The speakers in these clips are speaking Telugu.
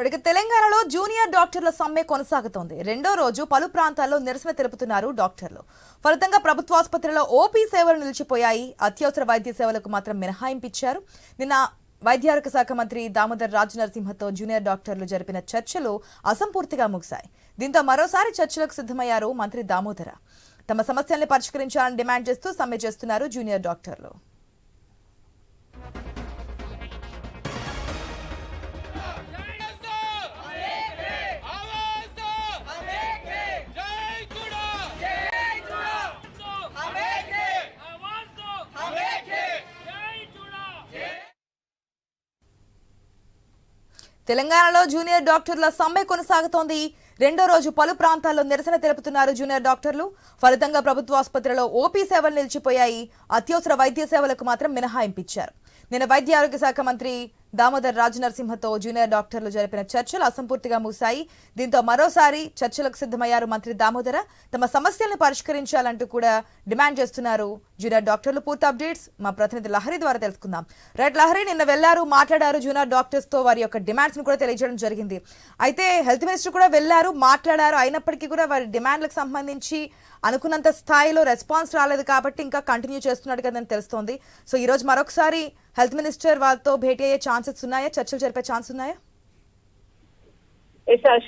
ఇప్పటికి తెలంగాణలో జూనియర్ డాక్టర్ల సమ్మె కొనసాగుతోంది. రెండో రోజు పలు ప్రాంతాల్లో నిరసన తెలుపుతున్నారు డాక్టర్లు. ఫలితంగా ప్రభుత్వాసుపత్రిలో ఓపీ సేవలు నిలిచిపోయాయి. అత్యవసర వైద్య సేవలకు మాత్రం మినహాయింపు ఇచ్చారు నిన్న వైద్యారోగ్య శాఖ మంత్రి దామోదర్ రాజు నరసింహతో జూనియర్ డాక్టర్లు జరిపిన చర్చలు అసంపూర్తిగా ముగిశాయి. దీంతో మరోసారి చర్చలకు సిద్ధమయ్యారు మంత్రి దామోదర. తమ సమస్యల్ని పరిష్కరించాలని డిమాండ్ చేస్తూ సమ్మె చేస్తున్నారు జూనియర్ డాక్టర్లు. తెలంగాణలో జూనియర్ డాక్టర్ల సమ్మె కొనసాగుతోంది. రెండో రోజు పలు ప్రాంతాల్లో నిరసన తెలుపుతున్నారు జూనియర్ డాక్టర్లు. ఫలితంగా ప్రభుత్వ ఆసుపత్రిలో ఓపీ సేవలు నిలిచిపోయాయి. అత్యవసర వైద్య సేవలకు మాత్రం మినహాయింపించారు నిన్న వైద్య ఆరోగ్య శాఖ మంత్రి దామోదర్ రాజు నరసింహతో జూనియర్ డాక్టర్లు జరిపిన చర్చలు అసంపూర్తిగా మూసాయి దీంతో మరోసారి చర్చలకు సిద్ధమయ్యారు మంత్రి దామోదర. తమ సమస్యలను పరిష్కరించాలంటూ కూడా డిమాండ్ చేస్తున్నారు జూనియర్ డాక్టర్లు. పూర్తి అప్డేట్స్ మా ప్రతినిధి లహరి ద్వారా తెలుసుకుందాం. రైట్ లహరి నిన్న వెళ్ళారు మాట్లాడారు జూనియర్ డాక్టర్స్తో వారి యొక్క డిమాండ్స్ను కూడా తెలియజేయడం జరిగింది. అయితే హెల్త్ మినిస్టర్ కూడా వెళ్ళారు మాట్లాడారు. అయినప్పటికీ కూడా వారి డిమాండ్లకు సంబంధించి అనుకున్నంత స్థాయిలో రెస్పాన్స్ రాలేదు కాబట్టి ఇంకా కంటిన్యూ చేస్తున్నాడు కదని తెలుస్తోంది. సో ఈ రోజు మరొకసారి హెల్త్ మినిస్టర్ వారితో భేటీ అయ్యే ఛాన్సెస్ ఉన్నాయా? చర్చలు జరిపే ఛాన్స్ ఉన్నాయా? ఆశ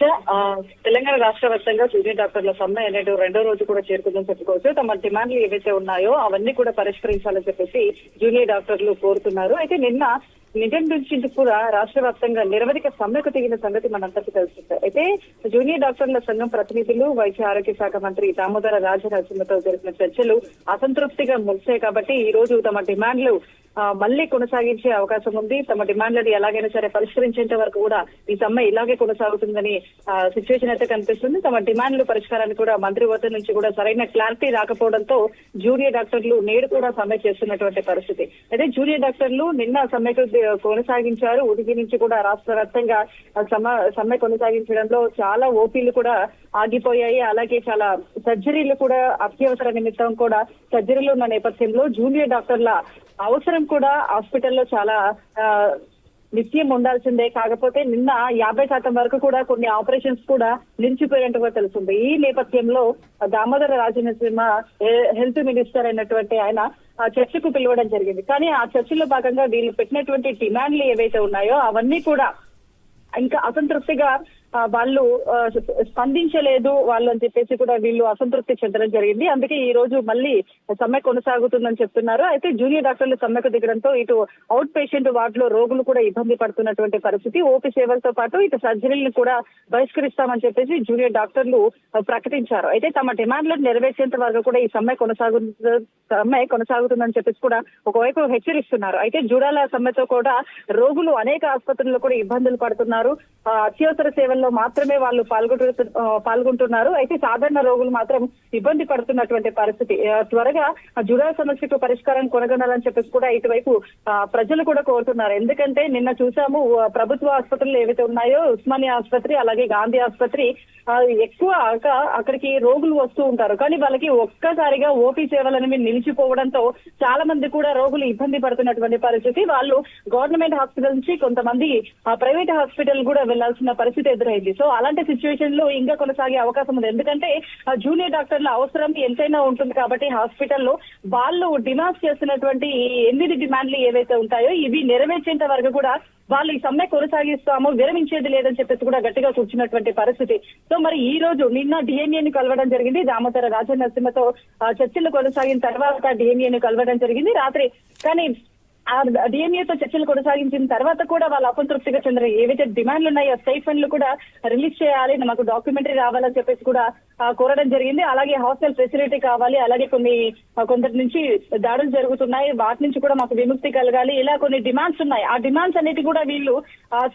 తెలంగాణ రాష్ట్ర వ్యాప్తంగా జూనియర్ డాక్టర్ల సమ్మె అనేది రెండో రోజు కూడా చేరుకుందని చెప్పుకోవచ్చు. తమ డిమాండ్లు ఏవైతే ఉన్నాయో అవన్నీ కూడా పరిష్కరించాలని చెప్పేసి జూనియర్ డాక్టర్లు కోరుతున్నారు. అయితే నిన్న నిజం కూడా రాష్ట్ర వ్యాప్తంగా నిరవధిక సమ్మెకు తెగిన సంగతి మనందరికీ తెలుస్తుంది అయితే జూనియర్ డాక్టర్ల సంఘం ప్రతినిధులు వైద్య ఆరోగ్య శాఖ మంత్రి దామోదర రాజనరసింహతో జరిపిన చర్చలు అసంతృప్తిగా ముగిశాయి కాబట్టి ఈ రోజు తమ డిమాండ్లు మళ్ళీ మళ్ళీ కొనసాగించే అవకాశం ఉంది. తమ డిమాండ్లను ఎలాగైనా సరే పరిష్కరించేంత వరకు కూడా ఈ సమ్మె ఇలాగే కొనసాగుతుందని సిచ్యువేషన్ అయితే కనిపిస్తుంది. తమ డిమాండ్లు పరిష్కారానికి కూడా మంత్రి వద్ద నుంచి కూడా సరైన క్లారిటీ రాకపోవడంతో జూనియర్ డాక్టర్లు నేడు కూడా సమ్మె చేస్తున్నటువంటి పరిస్థితి. అయితే జూనియర్ డాక్టర్లు నిన్న సమ్మెకు కొనసాగించారు. ఉడికి నుంచి కూడా రాష్ట్ర వ్యాప్తంగా సమ్మె కొనసాగించడంలో చాలా ఓపీలు కూడా ఆగిపోయాయి. అలాగే చాలా సర్జరీలు కూడా అత్యవసర నిమిత్తం కూడా సర్జరీలు ఉన్న నేపథ్యంలో జూనియర్ డాక్టర్ల అవసరం కూడా హాస్పిటల్లో చాలా ఆ, నిత్యం ఉండాల్సిందే. కాకపోతే నిన్న యాభై శాతం వరకు కూడా కొన్ని ఆపరేషన్స్ కూడా నిలిచిపోయినట్టుగా తెలుస్తుంది. ఈ నేపథ్యంలో దామోదర రాజనసింహ హెల్త్ మినిస్టర్ అయినటువంటి ఆయన ఆ చర్చకు పిలవడం జరిగింది. కానీ ఆ చర్చలో భాగంగా వీళ్ళు పెట్టినటువంటి డిమాండ్లు ఏవైతే ఉన్నాయో అవన్నీ కూడా ఇంకా అసంతృప్తిగా వాళ్ళు స్పందించలేదు వాళ్ళు అని చెప్పేసి కూడా వీళ్ళు అసంతృప్తి చెందడం జరిగింది. అందుకే ఈ రోజు మళ్ళీ సమ్మె కొనసాగుతుందని చెప్తున్నారు. అయితే జూనియర్ డాక్టర్లు సమ్మెకు దిగడంతో ఇటు అవుట్ పేషెంట్ వార్డులో రోగులు కూడా ఇబ్బంది పడుతున్నటువంటి పరిస్థితి. ఓపీ సేవలతో పాటు ఇటు సర్జరీలను కూడా బహిష్కరిస్తామని చెప్పేసి జూనియర్ డాక్టర్లు ప్రకటించారు. అయితే తమ డిమాండ్లను నెరవేర్చేంత వరకు కూడా ఈ సమ్మె కొనసాగు సమ్మె కొనసాగుతుందని చెప్పేసి కూడా ఒకవైపు హెచ్చరిస్తున్నారు. అయితే జూడాల సమ్మెతో కూడా రోగులు అనేక ఆసుపత్రుల్లో కూడా ఇబ్బందులు పడుతున్నారు. అత్యవసర సేవల్లో మాత్రమే వాళ్ళు పాల్గొంటు పాల్గొంటున్నారు. అయితే సాధారణ రోగులు మాత్రం ఇబ్బంది పడుతున్నటువంటి పరిస్థితి. త్వరగా జుడా సమస్యకు పరిష్కారం కొనగొనాలని చెప్పేసి కూడా ఇటువైపు ప్రజలు కూడా కోరుతున్నారు. ఎందుకంటే నిన్న చూసాము ప్రభుత్వ ఆసుపత్రులు ఏవైతే ఉన్నాయో ఉస్మానియా ఆసుపత్రి అలాగే గాంధీ ఆసుపత్రి ఎక్కువ అక- అక్కడికి రోగులు వస్తూ ఉంటారు. కానీ వాళ్ళకి ఒక్కసారిగా ఓపీ సేవలు అనేవి నిలిచిపోవడంతో చాలా మంది కూడా రోగులు ఇబ్బంది పడుతున్నటువంటి పరిస్థితి. వాళ్ళు గవర్నమెంట్ హాస్పిటల్ నుంచి కొంతమంది ఆ ప్రైవేట్ హాస్పిటల్ కూడా వెళ్ళాల్సిన పరిస్థితి ఎదురైంది. సో అలాంటి సిచ్యువేషన్లో ఇంకా కొనసాగే అవకాశం ఉంది. ఎందుకంటే ఆ జూనియర్ డాక్టర్ల అవసరం ఎంతైనా ఉంటుంది కాబట్టి హాస్పిటల్లో వాళ్ళు డిమాండ్స్ చేస్తున్నటువంటి ఎనిమిది డిమాండ్లు ఏవైతే ఉంటాయో ఇవి నెరవేర్చేంత వరకు కూడా వాళ్ళు ఈ సమ్మె కొనసాగిస్తాము విరమించేది లేదని చెప్పేసి కూడా గట్టిగా కూర్చున్నటువంటి పరిస్థితి. సో మరి ఈ రోజు నిన్న డిఎన్ఏ ని కలవడం జరిగింది. దామోదర రాజనరసింహతో చర్చలు కొనసాగిన తర్వాత డిఎన్ఏ ని కలవడం జరిగింది. రాత్రి కానీ ఆ చర్చలు కొనసాగించిన తర్వాత కూడా వాళ్ళు అసంతృప్తిగా చెందిన ఏవైతే డిమాండ్లు ఉన్నాయో స్టైఫండ్లు కూడా రిలీజ్ చేయాలి మాకు డాక్యుమెంటరీ రావాలని చెప్పేసి కూడా కోరడం జరిగింది. అలాగే హాస్టల్ ఫెసిలిటీ కావాలి అలాగే కొన్ని కొందరి నుంచి దాడులు జరుగుతున్నాయి. వాటి నుంచి కూడా మాకు విముక్తి కలగాలి. ఇలా కొన్ని డిమాండ్స్ ఉన్నాయి. ఆ డిమాండ్స్ అన్నిటి కూడా వీళ్ళు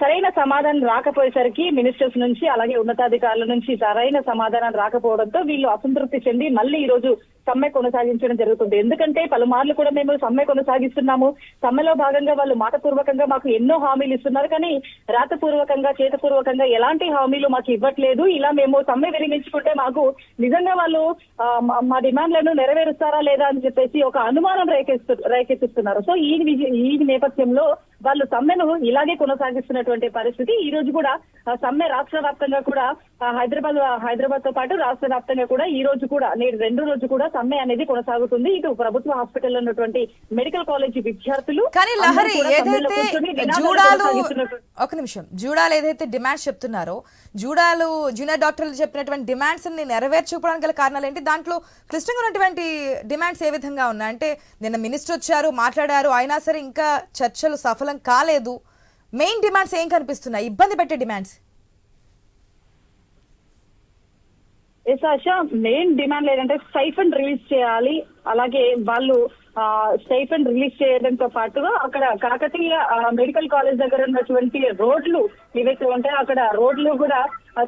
సరైన సమాధానం రాకపోయేసరికి మినిస్టర్స్ నుంచి అలాగే ఉన్నతాధికారుల నుంచి సరైన సమాధానం రాకపోవడంతో వీళ్ళు అసంతృప్తి చెంది మళ్ళీ ఈ రోజు సమ్మె కొనసాగించడం జరుగుతుంది. ఎందుకంటే పలుమార్లు కూడా మేము సమ్మె కొనసాగిస్తున్నాము. సమ్మెలో భాగంగా వాళ్ళు మాటపూర్వకంగా మాకు ఎన్నో హామీలు ఇస్తున్నారు. కానీ రాతపూర్వకంగా చేతపూర్వకంగా ఎలాంటి హామీలు మాకు ఇవ్వట్లేదు. ఇలా మేము సమ్మె విరమించుకుంటే మాకు నిజంగా వాళ్ళు మా- డిమాండ్లను నెరవేరుస్తారా లేదా అని చెప్పేసి ఒక అనుమానం రేకెత్తు రేకెత్తిస్తున్నారు. సో ఈ ఈ నేపథ్యంలో వాళ్ళు సమ్మెను ఇలాగే కొనసాగిస్తున్నటువంటి పరిస్థితి. ఈ రోజు కూడా సమ్మె రాష్ట్ర వ్యాప్తంగా కూడా హైదరాబాద్ హైదరాబాద్తో పాటు రాష్ట్ర వ్యాప్తంగా కూడా ఈ రోజు కూడా నేడు రెండు రోజు కూడా సమ్మె అనేది కొనసాగుతుంది. ఇటు ప్రభుత్వ హాస్పిటల్లో ఉన్నటువంటి మెడికల్ కాలేజీ విద్యార్థులు కానీ లహరి ఏదైతే జూడాలు ఒక నిమిషం. జూడాలు ఏదైతే డిమాండ్స్ చెప్తున్నారో జూడాలు జూనియర్ డాక్టర్లు చెప్పినటువంటి డిమాండ్స్ని నెరవేర్చుకోవడానికి గల కారణాలు ఏంటి దాంట్లో క్లిష్టంగా ఉన్నటువంటి డిమాండ్స్ ఏ విధంగా ఉన్నాయి? అంటే నిన్న మినిస్టర్ వచ్చారు మాట్లాడారు అయినా సరే ఇంకా చర్చలు సఫలం కాలేదు. మెయిన్ డిమాండ్స్ ఏం కనిపిస్తున్నాయి? ఇబ్బంది పెట్టే డిమాండ్స్ ఎస్ ఆశ మెయిన్ డిమాండ్ ఏంటంటే స్టైఫండ్ రిలీజ్ చేయాలి. అలాగే వాళ్ళు స్టైఫండ్ రిలీజ్ చేయడంతో పాటుగా అక్కడ కాకతీయ మెడికల్ కాలేజ్ దగ్గర ఉన్నటువంటి రోడ్లు ఏవైతే ఉంటాయో అక్కడ రోడ్లు కూడా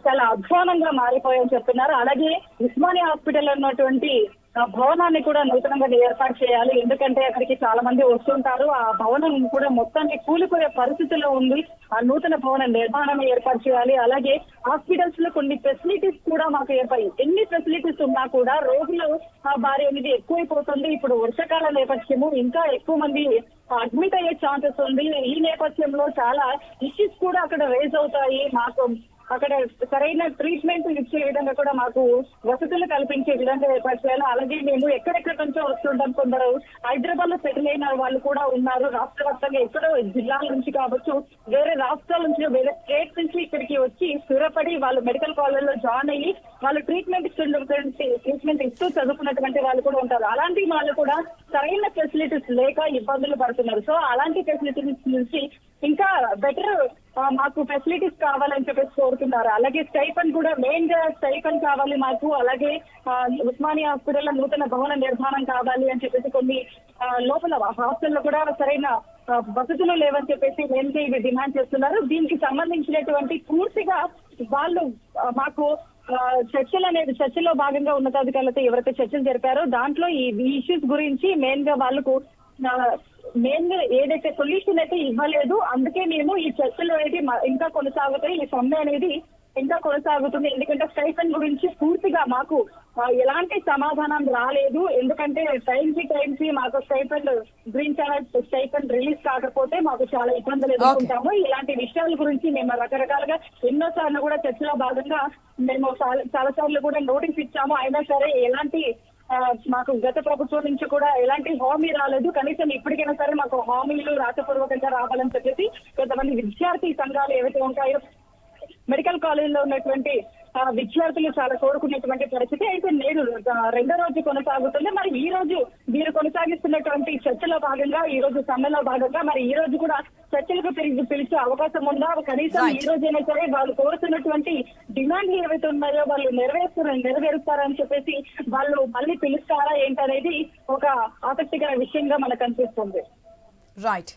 చాలా అధ్వానంగా మారిపోయాయని చెప్తున్నారు. అలాగే ఉస్మానియా హాస్పిటల్ ఉన్నటువంటి భవనాన్ని కూడా నూతనంగా ఏర్పాటు చేయాలి. ఎందుకంటే అక్కడికి చాలా మంది వస్తుంటారు. ఆ భవనం కూడా మొత్తాన్ని కూలిపోయే పరిస్థితిలో ఉంది. ఆ నూతన భవన నిర్మాణం ఏర్పాటు చేయాలి. అలాగే హాస్పిటల్స్లో కొన్ని ఫెసిలిటీస్ కూడా మాకు ఏర్పడి ఎన్ని ఫెసిలిటీస్ ఉన్నా కూడా రోగులు ఆ భారీ అనేది ఎక్కువైపోతుంది. ఇప్పుడు వర్షకాల నేపథ్యము ఇంకా ఎక్కువ మంది అడ్మిట్ అయ్యే ఛాన్సెస్ ఉంది. ఈ నేపథ్యంలో చాలా ఇష్యూస్ కూడా అక్కడ రేజ్ అవుతాయి. మాకు అక్కడ సరైన ట్రీట్మెంట్ ఇచ్చే విధంగా కూడా మాకు వసతులు కల్పించే విధంగా ఏర్పాటు చేయాలి. అలాగే మేము ఎక్కడెక్కడ నుంచో వస్తుంటాం కొందరు. హైదరాబాద్లో సెటిల్ అయిన వాళ్ళు కూడా ఉన్నారు. రాష్ట్ర వ్యాప్తంగా ఎక్కడో జిల్లాల నుంచి కావచ్చు వేరే రాష్ట్రాల నుంచి వేరే స్టేట్ నుంచి ఇక్కడికి వచ్చి స్థిరపడి వాళ్ళు మెడికల్ కాలేజ్లో జాయిన్ అయ్యి వాళ్ళు ట్రీట్మెంట్ ఇస్తున్నటువంటి ట్రీట్మెంట్ ఇస్తూ చదువుకున్నటువంటి వాళ్ళు కూడా ఉంటారు. అలాంటి వాళ్ళు కూడా సరైన ఫెసిలిటీస్ లేక ఇబ్బందులు పడుతున్నారు. సో అలాంటి ఫెసిలిటీస్ నుంచి ఇంకా బెటర్ మాకు ఫెసిలిటీస్ కావాలని చెప్పేసి కోరుతున్నారు. అలాగే స్టైఫన్ కూడా మెయిన్గా స్టైఫన్ కావాలి మాకు. అలాగే ఉస్మానియా హాస్పిటల్ నూతన భవన నిర్మాణం కావాలి అని చెప్పేసి కొన్ని లోపల హాస్టల్లో కూడా సరైన వసతులు లేవని చెప్పేసి మెయిన్ ఇవి డిమాండ్ చేస్తున్నారు. దీనికి సంబంధించినటువంటి పూర్తిగా వాళ్ళు మాకు ఆ, చర్చలు అనేది చర్చలో భాగంగా ఉన్నతాధికారులతో ఎవరైతే చర్చలు జరిపారో దాంట్లో ఈ ఇష్యూస్ గురించి మెయిన్గా వాళ్ళకు మెయిన్గా ఏదైతే సొల్యూషన్ అయితే ఇవ్వలేదు అందుకే మేము ఈ చర్చలు అనేది ఇంకా కొనసాగుతాయి ఈ సమ్మె అనేది ఇంకా కొనసాగుతుంది. ఎందుకంటే స్టైఫన్ గురించి పూర్తిగా మాకు ఎలాంటి సమాధానం రాలేదు. ఎందుకంటే టైం కి టైం కి మాకు stipend green channel stipend release కాకపోతే మాకు చాలా ఇబ్బందులు ఎదుర్కొంటాము. ఇలాంటి విషయాల గురించి మేము రకరకాలుగా ఎన్నో సార్లు కూడా చర్చలో భాగంగా మేము చాలా చాలా సార్లు కూడా నోటీస్ ఇచ్చాము. అయినా సరే ఎలాంటి మాకు గత ప్రభుత్వం నుంచి కూడా ఎలాంటి హామీ రాలేదు. కనీసం ఇప్పటికైనా సరే మాకు హామీలు రాతపూర్వకంగా రావాలని చెప్పేసి కొంతమంది విద్యార్థి సంఘాలు ఏవైతే ఉంటాయో మెడికల్ కాలేజీలో ఉన్నటువంటి ఆ, విద్యార్థులు చాలా కోరుకునేటువంటి పరిస్థితి. అయితే నేడు రెండో రోజు కొనసాగుతుంది. మరి ఈ రోజు వీరు కొనసాగిస్తున్నటువంటి చర్చలో భాగంగా ఈ రోజు సమ్మెలో భాగంగా మరి ఈ రోజు కూడా అవకాశం ఉందా? కనీసం. ఈ రోజైనా సరే వాళ్ళు కోరుతున్నటువంటి డిమాండ్లు ఏవైతే ఉన్నాయో వాళ్ళు నెరవేరుస్తారు నెరవేరుస్తారని చెప్పేసి వాళ్ళు మళ్ళీ పిలుస్తారా ఏంటనేది ఒక ఆసక్తికర విషయంగా మనకు అనిపిస్తుంది. రైట్